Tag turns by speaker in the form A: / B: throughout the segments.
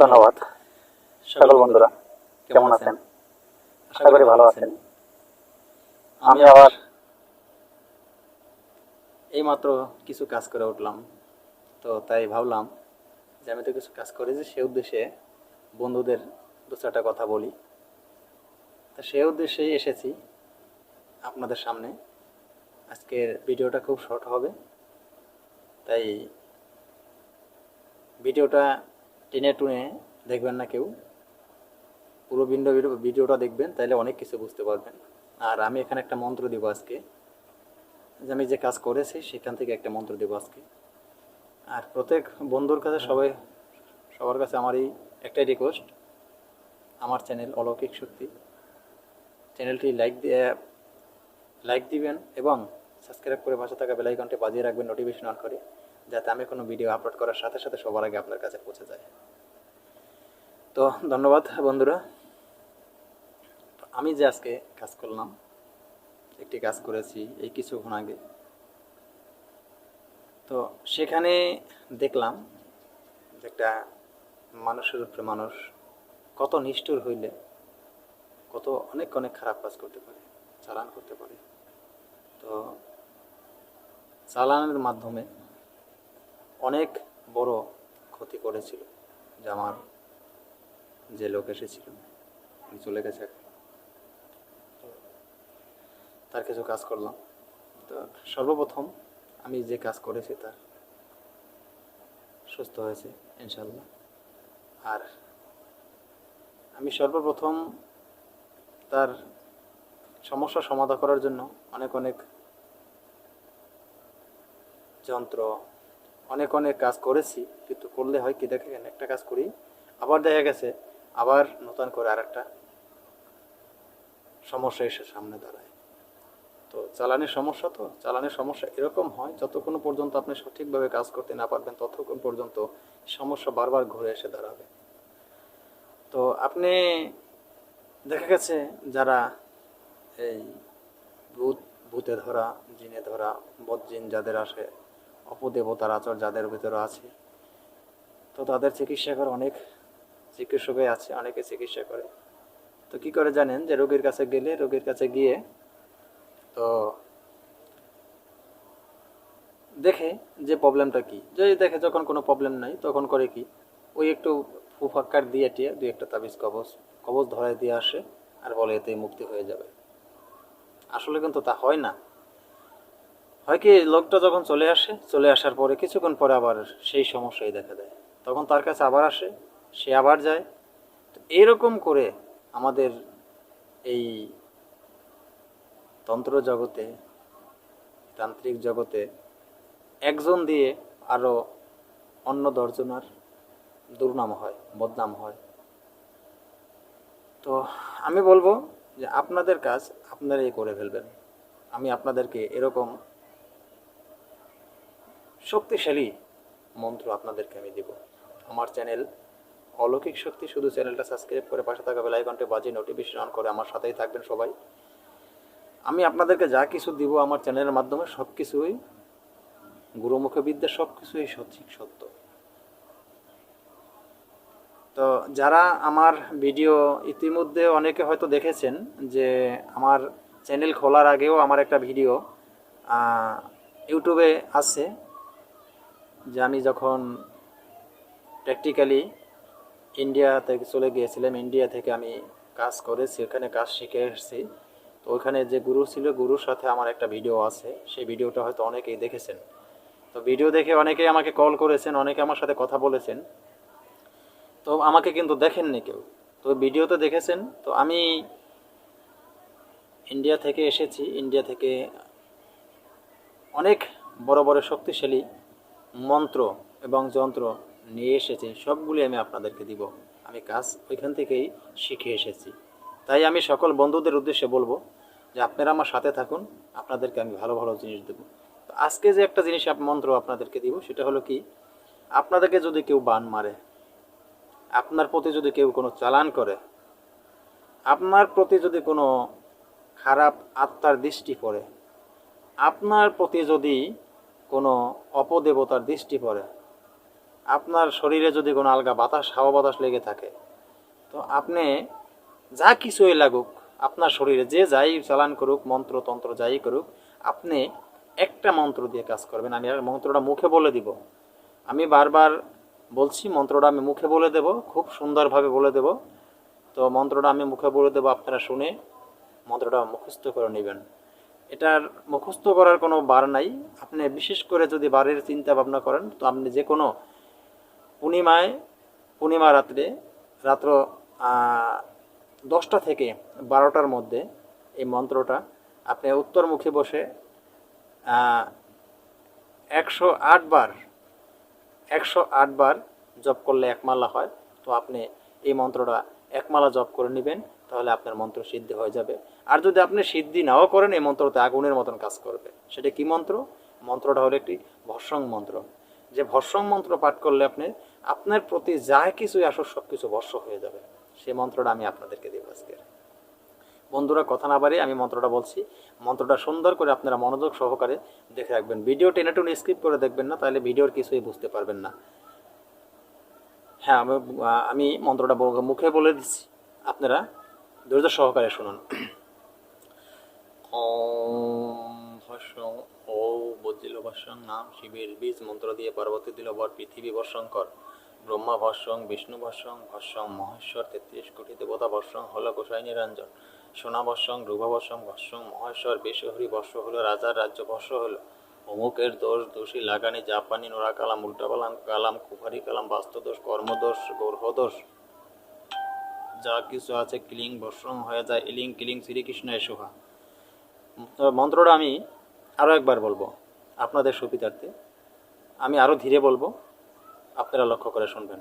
A: ধন্যবাদ। সকল বন্ধুরা কেমন আছেন? আশা করি ভালো আছেন। আমি আবার
B: এইমাত্র কিছু কাজ করে উঠলাম। তো তাই ভাবলাম যে আমি তো কিছু কাজ করেছি সে উদ্দেশ্যে বন্ধুদের দু চারটা কথা বলি। তা সে উদ্দেশ্যেই এসেছি আপনাদের সামনে। আজকের ভিডিওটা খুব শর্ট হবে। তাই ভিডিওটা টেনে টুনে দেখবেন না কেউ। পুরো ভিডিও ভিডিওটা দেখবেন তাহলে অনেক কিছু বুঝতে পারবেন। আর আমি এখানে একটা মন্ত্র দিব আজকে। যে আমি যে কাজ করেছি সেখান থেকে একটা মন্ত্র দেবো আজকে। আর প্রত্যেক বন্ধুর কাছে সবাই সবার কাছে আমারই একটাই রিকোয়েস্ট আমার চ্যানেল অলৌকিক শক্তি। চ্যানেলটি লাইক দিয়ে লাইক দিবেন এবং সাবস্ক্রাইব করে পাশে থাকা বেলাইকনটি বাজিয়ে রাখবেন নোটিফিকেশন অন করে। যাতে আমি কোনো ভিডিও আপলোড করার সাথে সাথে সবার আগে আপনার কাছে পৌঁছে যায়। তো ধন্যবাদ বন্ধুরা। আমি যে আজকে কাজ করলাম, একটি কাজ করেছি এই কিছুক্ষণ আগে। তো সেখানে দেখলাম যে একটা মানুষের উপরে মানুষ কত নিষ্ঠুর হইলে কত অনেক অনেক খারাপ কাজ করতে পারে, চালান করতে পারে। তো চালানের মাধ্যমে অনেক বড় ক্ষতি করেছিল, যে আমার যে লোক এসেছিল চলে গেছে তার কিছু কাজ করলাম। তো সর্বপ্রথম আমি যে কাজ করেছি তার সুস্থ হয়েছে ইনশাল্লাহ আর আমি সর্বপ্রথম তার সমস্যা সমাধান করার জন্য অনেক অনেক যন্ত্র অনেক অনেক কাজ করেছি, কিন্তু করলে হয় কি দেখেন, একটা কাজ করি, আবার দেখা গেছে, আবার নতুন করে আরেকটা সমস্যা এসে সামনে দাঁড়ায়। তো চালানের সমস্যা তো, চালানের সমস্যা এরকম হয়, যতক্ষণ পর্যন্ত আপনি সঠিকভাবে কাজ করতে না পারবেন, ততক্ষণ পর্যন্ত সমস্যা বারবার ঘুরে এসে দাঁড়াবে। তো আপনি দেখা গেছে যারা এই ভূত, ভূতে ধরা, জিনে ধরা, বদজিন যাদের আসে অপদেবতার আচর যাদের ভিতরে আছে। তো তাদের চিকিৎসা করে অনেক চিকিৎসকই আছে, অনেকে চিকিৎসা করে। তো কি করে জানেন যে রোগীর কাছে গেলে রোগীর কাছে গিয়ে তো দেখে যে প্রবলেমটা কি। যদি দেখে যখন কোনো প্রবলেম নাই তখন করে কি, ওই একটু ফুফাক্কার দিয়ে টিয়ে দুই একটা তাবিজ, কবজ কবজ ধরায় দিয়ে আসে আর বলে এতেই মুক্তি হয়ে যাবে। আসলে কিন্তু তা হয় না। হয় কি, লোকটা যখন চলে আসে, চলে আসার পরে, কিছুক্ষণ পরে আবার সেই সমস্যাই দেখা দেয়। তখন তার কাছে আবার আসে, সে আবার যায়। তো এরকম করে আমাদের এই তন্ত্র জগতে, তান্ত্রিক জগতে একজন দিয়ে আরও অন্য দর্জনার দুর্নাম হয়, বদনাম হয়। তো আমি বলব যে আপনাদের কাজ আপনারাই করে ফেলবেন। আমি আপনাদেরকে এরকম শক্তিশালী মন্ত্র আপনাদেরকে আমি দিব। আমার চ্যানেল অলৌকিক শক্তি শুধু চ্যানেলটা সাবস্ক্রাইব করে পাশে থাকা বেলাইকনটি বাজিয়ে নোটিফিকেশন অন করে আমার সাথেই থাকবেন সবাই। আমি আপনাদেরকে যা কিছু দিব আমার চ্যানেলের মাধ্যমে সব কিছুই গুরুমুখে বিদ্যা সব কিছুই সঠিক সত্য। তো যারা আমার ভিডিও ইতিমধ্যে অনেকে হয়তো দেখেছেন যে আমার চ্যানেল খোলার আগেও আমার একটা ভিডিও ইউটিউবে আছে। যে আমি যখন প্র্যাকটিক্যালি ইন্ডিয়া থেকে চলে গিয়েছিলাম ইন্ডিয়া থেকে আমি কাজ করেছি, ওখানে কাজ শিখে এসেছি। তো ওখানে যে গুরু ছিল, গুরুর সাথে আমার একটা ভিডিও আছে, সেই ভিডিওটা হয়তো অনেকেই দেখেছেন। তো ভিডিও দেখে অনেকেই আমাকে কল করেছেন, অনেকে আমার সাথে কথা বলেছেন। তো আমাকে কিন্তু দেখেননি কেউ। তো ভিডিওতে দেখেছেন। তো আমি ইন্ডিয়া থেকে এসেছি। ইন্ডিয়া থেকে অনেক বড় বড় শক্তিশালী মন্ত্র এবং যন্ত্র নিয়ে এসেছি, সবগুলি আমি আপনাদেরকে দিব। আমি কাজ ওইখান থেকেই শিখে এসেছি। তাই আমি সকল বন্ধুদের উদ্দেশ্যে বলব যে আপনারা আমার সাথে থাকুন, আপনাদেরকে আমি ভালো ভালো জিনিস দেবো। তো আজকে যে একটা জিনিস মন্ত্র আপনাদেরকে দিব, সেটা হলো কি? আপনাদেরকে যদি কেউ বান মারে, আপনার প্রতি যদি কেউ কোনো চালান করে, আপনার প্রতি যদি কোনো খারাপ আত্মার দৃষ্টি পড়ে, আপনার প্রতি যদি কোনো অপদেবতার দৃষ্টি পড়ে। আপনার শরীরে যদি কোনো আলগা বাতাস, হাওয়া বাতাস লেগে থাকে, তো আপনি যা কিছুই লাগুক, আপনার শরীরে যে যাই চালান করুক, মন্ত্র, তন্ত্র যাই করুক, আপনি একটা মন্ত্র দিয়ে কাজ করবেন। আমি আর মন্ত্রটা মুখে বলে দিব। আমি বারবার বলছি, মন্ত্রটা আমি মুখে বলে দেব, খুব সুন্দরভাবে বলে দেব। তো মন্ত্রটা আমি মুখে বলে দেবো, আপনারা শুনে মন্ত্রটা মুখস্থ করে নেবেন। এটার মুখস্থ করার কোনো বার নাই। আপনি বিশেষ করে যদি বারের চিন্তা ভাবনা করেন, তো আপনি যে কোনো পূর্ণিমায়, পূর্ণিমা রাত্রে, রাত্র দশটা থেকে বারোটার মধ্যে এই মন্ত্রটা আপনি উত্তরমুখী বসে একশো আট বার, একশো আট বার জপ করলে এক মালা হয়। তো আপনি এই মন্ত্রটা এক মালা জপ করে নেবেন। তাহলে আপনার মন্ত্র সিদ্ধি হয়ে যাবে। আর যদি আপনি সিদ্ধি নাও করেন, এই মন্ত্রতে আগুনের মতন কাজ করবে। সেটা কি মন্ত্র? মন্ত্রটা হলো একটি ভর্সং মন্ত্র। যে ভর্সং মন্ত্র পাঠ করলে আপনি, আপনার প্রতি যা কিছুই আসো সব কিছু ভর্ষ হয়ে যাবে। সেই মন্ত্রটা আমি আপনাদেরকে দেব আজকে। বন্ধুরা, কথা না বাড়িয়ে আমি মন্ত্রটা বলছি। মন্ত্রটা সুন্দর করে আপনারা মনোযোগ সহকারে দেখে রাখবেন। ভিডিও টেনে টুনে স্কিপ করে দেখবেন না, তাহলে ভিডিওর কিছুই বুঝতে পারবেন না। হ্যাঁ আমি মন্ত্রটা মুখে বলে দিচ্ছি। আপনারা ধৈর্য সহকারে শুনুন। ও বজ্জিল ভস্যং নাম শিবের বীজ মন্ত্র দিয়ে পার্বতী দিল বর পৃথিবী ভস্যং কর ব্রহ্মা ভস্যং বিষ্ণু ভস্যং ভস্যং মহেশ্বর তেত্রিশ কোটি দেবতা ভস্যং হল গোসাই নিরঞ্জন সোনা ভস্যং রূপা ভস্যং ভস্যং মহেশ্বর বেশহরি ভস্য হলো রাজার রাজ্য বর্ষ হলো অমুকের দোষ দোষী লাগানি, জাপানি নোরা কালাম উল্টা কালাম কালাম কুফারি, কালাম, বাস্তুদোষ, কর্মদোষ গর্ভদোষ যা কিছু আছে ক্লিং বর্ষং হয়ে যায়, ইলিং, কিলিং, শ্রীকৃষ্ণ এসোহা মন্ত্রটা আমি আরও একবার বলব আপনাদের সুবিধার্থে। আমি আরও ধীরে বলব, আপনারা লক্ষ্য করে শুনবেন।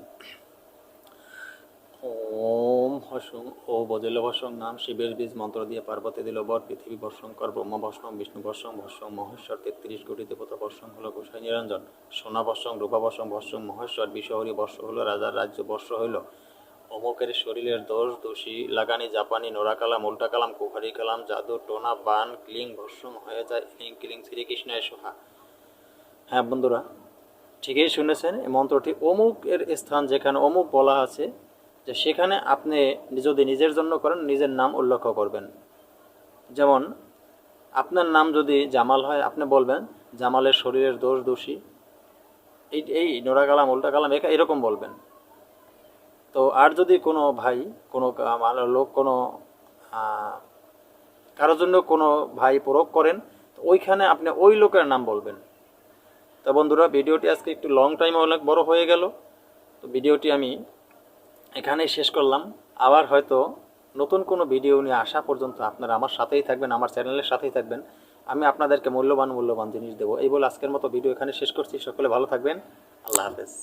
B: ওম হসং, ও বজল ভসং নাম শিবের বীজ, মন্ত্র দিয়ে পার্বতী দিল বর পৃথিবী বর্ষঙ্কর ব্রহ্ম ভস্ম বিষ্ণু ভস্ম ভস্ম মহেশ্বর, তেত্রিশ কোটি দেবতা বর্ষং হলো, গোসাই নিরঞ্জন। সোনা বর্ষং রূপা বর্ষং ভস্ম মহেশ্বর, বিশ্বহরি বর্ষ হলো, রাজার রাজ্য বর্ষ হইল। অমুকের শরীরের দোষ দোষী, লাগানি, জাপানি নোরা কালাম উল্টা কালাম কুফারি কালাম জাদু, টোনা, বান, ক্লিং ভস্ম হয়ে যায়, ক্লিং ক্লিং শ্রীকৃষ্ণ সোহা। হ্যাঁ বন্ধুরা, ঠিকই শুনেছেন এই মন্ত্রটি। অমুকের স্থান যেখানে অমুক বলা আছে, যে সেখানে আপনি যদি নিজের জন্য করেন, নিজের নাম উল্লেখ করবেন। যেমন, আপনার নাম যদি জামাল হয়, আপনি বলবেন, জামালের শরীরের দোষ দোষী। এই এই নোরা কালাম উল্টা কালাম এরকম বলবেন। তো আর যদি কোনো ভাই, কোনো লোক কোনো কারোর জন্য কোনো ভাই প্রয়োগ করেন, তো ওইখানে আপনি ওই লোকের নাম বলবেন। তো বন্ধুরা, ভিডিওটি আজকে একটু লং টাইম অনেক বড় হয়ে গেল। তো ভিডিওটি আমি এখানেই শেষ করলাম। আবার হয়তো নতুন কোনো ভিডিও নিয়ে আসা পর্যন্ত আপনারা আমার সাথেই থাকবেন, আমার চ্যানেলের সাথেই থাকবেন। আমি আপনাদেরকে মূল্যবান মূল্যবান জিনিস দেবো। এই বলে আজকের মতো ভিডিও এখানে শেষ করছি। সকলে ভালো থাকবেন। আল্লাহ হাফেজ।